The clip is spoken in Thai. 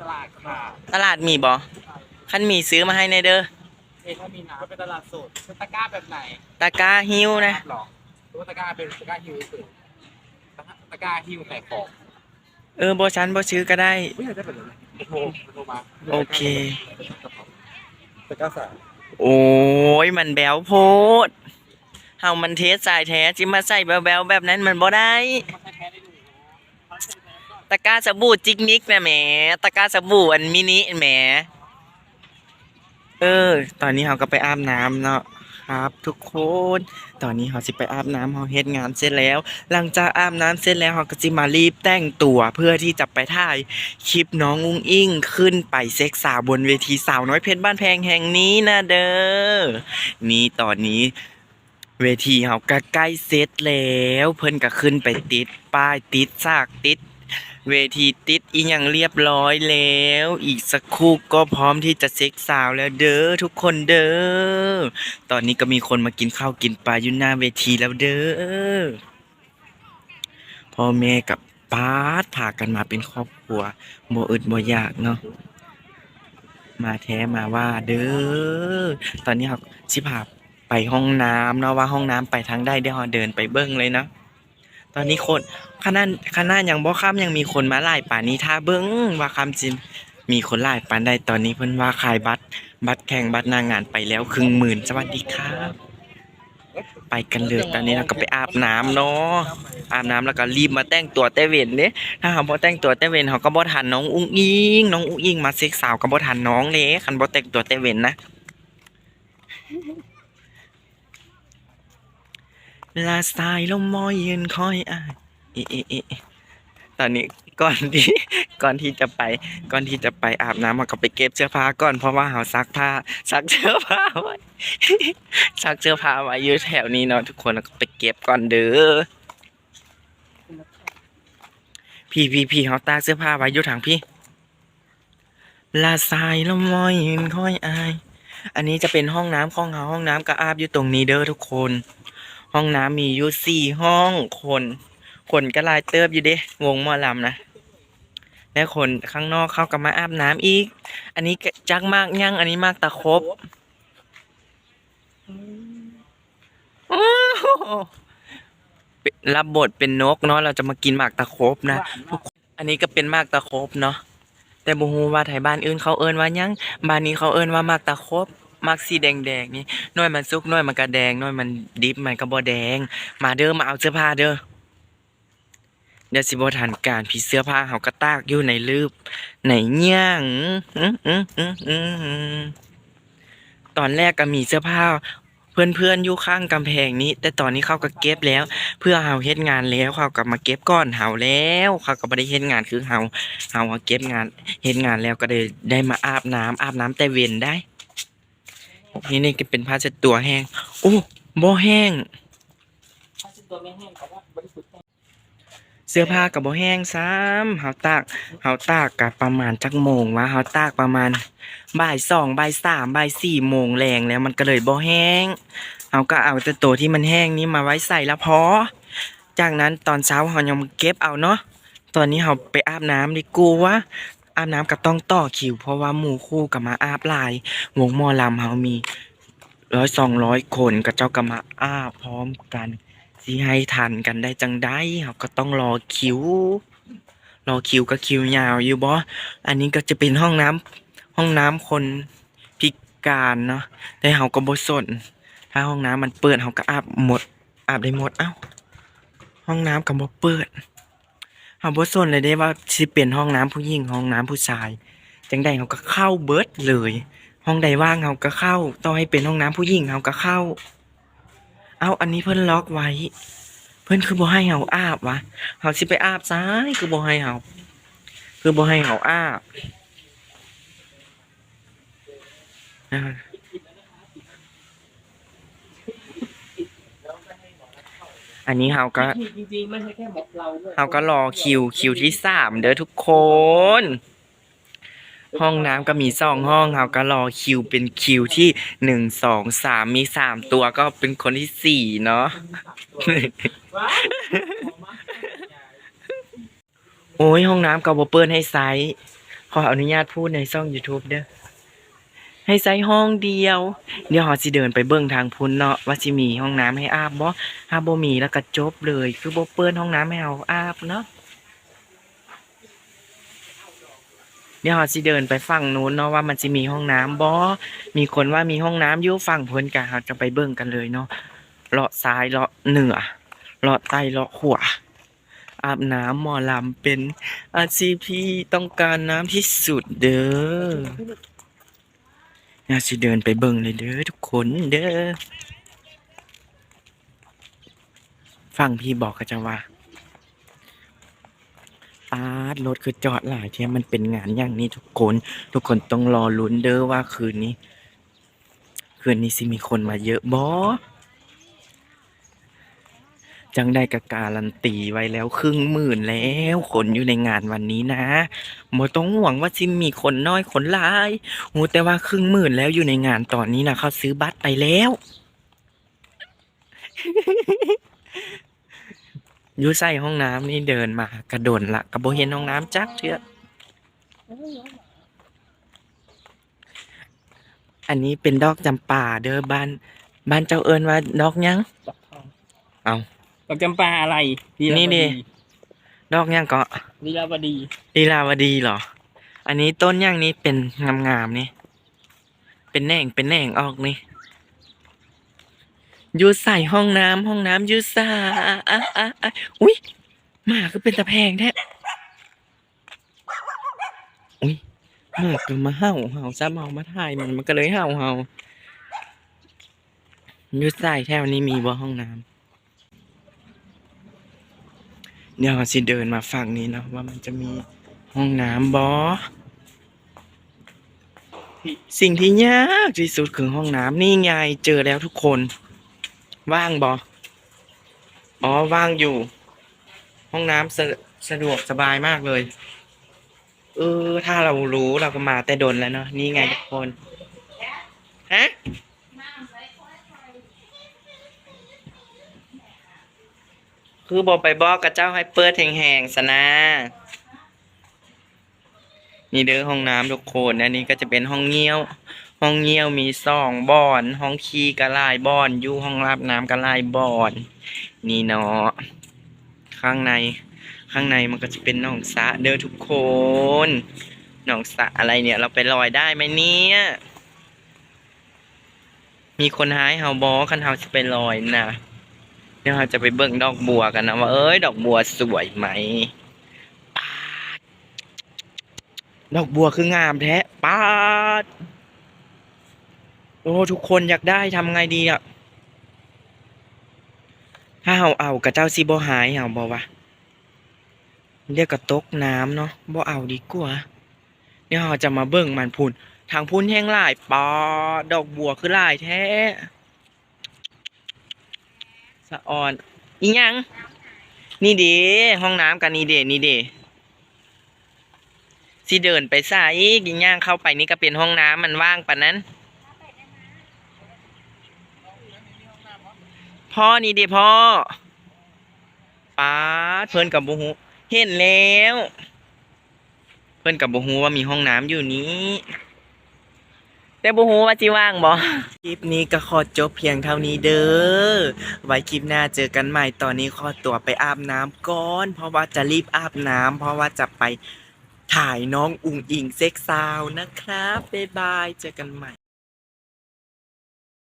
ตลาดค่ะตลาดมีบ่คันมีซื้อมาให้ในเด้อเอ้ถ้ามีน้ำเป็นตลาดสดเป็นตะกร้าแบบไหนตะกร้าหิ้วนะ หรอหรือว่าตะกร้าเป็นตะกร้าฮิวสุดตะกร้าฮิวแขกของเออบ่ชันบ่ซื้อก็ได้ ไม่อยากได้แบบนั้นโทรโทรมาโอเค ตะกร้าสามโอ้ยมันแบวโพดเฮามันเทสสายแท้จิมาใส่แบวๆแบบนั้นมันบ่ได้มันแท้ได้ดู ตะกร้าสบู่จิกนิกนะแหมตะกร้าสบู่อันมินิแหมเออ ตอนนี้เราก็ไปอาบน้ำเนาะครับทุกคน ตอนนี้เราสิไปอาบน้ำเราเฮ็ดงานเสร็จแล้ว หลังจากอาบน้ำเสร็จแล้วเราก็สิมารีบแต่งตัวเพื่อที่จะไปถ่ายคลิปน้องอุ้งอิงขึ้นไปเซ็กสาวบนเวทีสาวน้อยเพชรบ้านแพงแห่งนี้นะเด้อ นี่ตอนนี้เวทีเขาก็ใกล้เสร็จแล้ว เพิ่นก็ขึ้นไปติดป้ายติดซากติด เวทีติดอีหยังเรียบร้อยแล้ว อีกสักครู่ก็พร้อมที่จะเซ็กสาวแล้วเด้อทุกคนเด้อ ตอนนี้ก็มีคนมากินข้าวกินปลาอยู่หน้าเวทีแล้วเด้อ พ่อแม่กับป้าดพากันมาเป็นครอบครัวบ่อึดบ่อยากเนาะ มาแท้มาว่าเด้อ ตอนนี้เราสิพาไปห้องน้ำเนาะว่าห้องน้ำไปทางใดเดี๋ยวเราเดินไปเบิ้งเลยเนาะ ตอนนี้คนขนาดขนาดยังบ่ข้ามยังมีคนมาหลายป่านนี้ถ้าเบิ้งว่าคำจริงมีคนหลายปานใดตอนนี้เพิ่นว่าขายบัตร บัตรแข่งบัตรนางงานไปแล้วครึ่งหมื่นสวัสดีครับ ไปกันเลยตอนนี้เราก็ไปอาบน้ำเนาะอาบน้ำแล้วก็รีบมาแต่งตัวแต่เวนเด้ถ้าเราบ่แต่งตัวแต่เวนเขาก็บ่ทันน้องอุ้งอิงน้องอุ้งอิงมาเซ็กสาวก็บ่ทันน้องเด้คันบ่แต่งตัวแต่เวนนะ ลาสไตล์ลมมอยยืนคอยอ่านเอะเอะเอะเอะตอนนี้ก่อนที่ก่อนที่จะไป ก่อนที่จะไปอาบน้ำเราก็ไปเก็บเสื้อผ้าก่อนเพราะว่าเราซักผ้าซักเสื้อผ้าไว้ซักเสื้อผ้าไว้อยู่แถวนี้เนาะทุกคนแล้วก็ไปเก็บก่อนเด้อพี่พี่พี่เขาตากเสื้อผ้าไว้อยู่ทางพี่ ลาสายลมมอยยืนคอยอาย อันนี้จะเป็นห้องน้ำของเขาห้องน้ำก็อาบอยู่ตรงนี้เด้อทุกคน ห้องน้ำมีอยู่สี่ห้องคน คนก็ลายเติบอยู่เด้วงมอลำนะและคนข้างนอกเข้ากับมาอาบน้ำอีก อันนี้จักมากยั่งอันนี้มากตะครบรับบทเป็นนกเนาะเราจะมากินหมากตะครบนะอันนี้ก็เป็นหมากตะครบเนาะแต่บูฮูว่าไทยบ้านอื่นเขาเอิ้นว่ายังบ้านนี้เขาเอิ้นว่าหมากตะครบ มากสีแดงๆนี่น้อยมันสุกน้อยมันก็แดงน้อยมันดิบมันก็บ่แดง มาเด้อมาเอาเสื้อผ้าเด้อเดี๋ยวสิบทันการผีเสื้อผ้าเขาก็ตากอยู่ในลืบในเงี้ยงอื้อตอนแรกก็มีเสื้อผ้า เพื่อนๆอยู่ข้างกำแพงนี้ แต่ตอนนี้เขาก็เก็บแล้ว เพื่อเฮาเฮ็ดงานแล้วเขาก็มาเก็บก้อนเฮาแล้วเขาก็บ่ได้เฮ็ดงานคือเฮาเฮาเก็บงานเฮ็ดงานแล้วก็ได้ได้มาอาบน้ำอาบน้ำแต่เว้นได้ นี่นี่ก็เป็นผ้าเช็ดตัวแห้ง โอ้บ่แห้งถ้าชิ้นตัวไม่แห้งแต่ว่าบริสุทธิ์แห้งเสื้อผ้ากับบ่แห้งซ้ำเฮาตากเฮาตากกับประมาณจักโมงวะเฮาตากประมาณบ่ายสองบ่ายสามบ่ายสี่โมงแรงแล้วมันก็เลยบ่แห้งเฮาก็เอาแต่ตัวที่มันแห้งนี้มาไว้ใส่แล้วพอ จากนั้นตอนเช้าเฮายังมาเก็บเอาเนาะ ตอนนี้เฮาไปอาบน้ำดีกว่า อาบน้ำก็ต้องต่อคิว เพราะว่าหมู่คู่กับมาอาบลาย วงมอลำเฮามีร้อยสองร้อยคนก็เจ้าก็มาอาบพร้อมกันสิให้ทันกันได้จังได้เขาก็ต้องรอคิว รอคิวก็คิวยาวอยู่บ่อันนี้ก็จะเป็นห้องน้ำห้องน้ำคนพิการเนาะแต่เขาก็บ่สนถ้าห้องน้ำมันเปิดเขาก็อาบหมดอาบได้หมดเอ้าห้องน้ำก็บ่เปิด เขาบ่สนเลยได้ว่าสิเป็นห้องน้ำผู้หญิงห้องน้ำผู้ชาย จังใดเขาก็เข้าเบิดเลย ห้องใดว่างเขาก็เข้าต่องให้เป็นห้องน้ำผู้หญิงเขาก็เข้า เอาอันนี้เพิ่นล็อกไว้ เพิ่นคือบ่ให้เฮาอาบวะเฮาสิไปอาบซ้ายคือบ่ให้เฮาคือบ่ให้เฮาอาบนะ อันนี้เฮาก็จริงๆไม่ใช่แค่หมกเราด้วยเฮาก็รอคิวคิวที่สามเด้อทุกคน ห้องน้ำก็มีสองห้องเฮาก็รอคิวเป็นคิวที่หนึ่งสองสามมีสามตัวก็เป็นคนที่สี่เนาะว้าวโอ้ยห้องน้ำก็บ่เปิดให้ไซส์ขออนุญาตพูดในช่อง YouTube เด้อ ให้ใส่ห้องเดียว เดี๋ยวเฮาสิเดินไปเบิ่งทางพุ่นเนาะว่าสิมีห้องน้ำให้อาบบ่ถ้าบ่มีแล้วก็จบเลย คือบ่เปิดห้องน้ำให้เฮาอาบเนาะเดี๋ยวเฮาสิเดินไปฝั่งนู้นเนาะว่ามันสิมีห้องน้ำบ่มีคนว่ามีห้องน้ำอยู่ฝั่งพิ่นก็เฮาจะไปเบิ่งกันเลยเนาะเลาะซ้ายเลาะเหนือเลาะใต้เลาะขวาอาบน้ำหมอลำเป็นอาชีพที่ต้องการน้ำที่สุดเด้อ น่าสิเดินไปเบิ่งเลยเด้อทุกคนเด้อฟังพี่บอกก็จะว่าปาดรถคือจอดหลายเที่ยมันเป็นงานอย่างนี้ทุกคน ทุกคนต้องรอลุ้นเด้อว่าคืนนี้ คืนนี้สิมีคนมาเยอะบอ จังได้กะการันตีไว้แล้วครึ่งหมื่นแล้ว คนอยู่ในงานวันนี้นะบ่ต้องห่วงว่าสิมีคนน้อยคนหลายโหแต่ว่าครึ่งหมื่นแล้วอยู่ในงานตอนนี้นะเขาซื้อบัตรไปแล้ว อยู่ใส่ห้องน้ำนี่เดินมากระโดดละกระโบเห็นห้องน้ำจักเทื่ออันนี้เป็นดอกจำป่าเด้อบ้าน บ้านเจ้าเอิญว่าดอกหยังดอกทองเอา ดอกจำปาอะไรลีลาวนี่ดิ ดีดอกหยังก็ลีลาวดี ลีลาวดีเหรอ อันนี้ต้นหยังนี้เป็นงามๆนี่ เป็นแหน่งเป็นแหน่งออกนี่อยู่ใส่ห้องน้ำห้องน้ำอยู่ใส่อะอะอะอะอุ้ยหมาก็เป็นตะแพงแท้อุ้ยหมาก็มาเห่าเห่าซ้ำเห่ามาถ่ายมันมันก็เลยเห่าเห่าอยู่ใส่แถวนี้มีบ่ห้องน้ำ เดี๋ยวเราสิเดินมาฝั่งนี้เนาะว่ามันจะมีห้องน้ำบ่สิ่งที่ยากที่สุดคือห้องน้ำนี่ไงเจอแล้วทุกคน ว่างบออ๋อว่างอยู่ ห้องน้ำสะสะดวกสบายมากเลย เออ ถ้าเรารู้เราก็มาแต่ดนแล้วเนาะนี่ไงทุกคน ฮะ คือบอกไปบอกกับเจ้าให้เปิดแห่งๆสนะนี่เด้อห้องน้ำทุกคนอันนี้ก็จะเป็นห้องเงี้ยว ห้องเงี้ยวมีสองบ่อน ห้องขี้กระลายบ่อนอยู่ห้องรับน้ำกระลายบ่อนนี่เนาะข้างใน ข้างในมันก็จะเป็นหนองสระเด้อทุกคนหนองสระอะไรเนี่ย เราไปลอยได้ไหมเนี่ยมีคนหายเฮาบอคันเฮาจะไปลอยนะ ดี๋ยวเราจะไปเบิ่งดอกบัวกันนะว่าเอ้ยดอกบัวสวยไหมดอกบัวคืองามแท้ปาดโอ้ทุกคนอยากได้ทำไงดีอะถ้าเฮาเอากับเจ้าซีบหายเฮาบ่วะเรียกกระตกน้ำเนาะบ่เอาดีกว่าเดี๋ยเราจะมาเบิ่งมันพุ่นทางพุ่นแห้งลายปอดอกบัวคือลายแท้ สะออนอีหยัง นี่เดห้องน้ำกันนี่เดนี่เดสิเดินไปซะอีกอีหย่างเข้าไปนี่ก็เป็นห้องน้ำมันว่างปานนั้น พ่อนี่เดพ่อป้าเพิ่นกับบูฮูเห็นแล้ว เพิ่นกับบูฮูว่ามีห้องน้ำอยู่นี้ แต่บูฮูว่าจีว่างบอคลิปนี้ก็ขอจบเพียงเท่านี้เด้อ ไว้คลิปหน้าเจอกันใหม่ ตอนนี้ขอตัวไปอาบน้ำก่อน เพราะว่าจะรีบอาบน้ำเพราะว่าจะไปถ่ายน้องอุงอิงเซ็กซาวน์นะครับ บ๊ายบาย เจอกันใหม่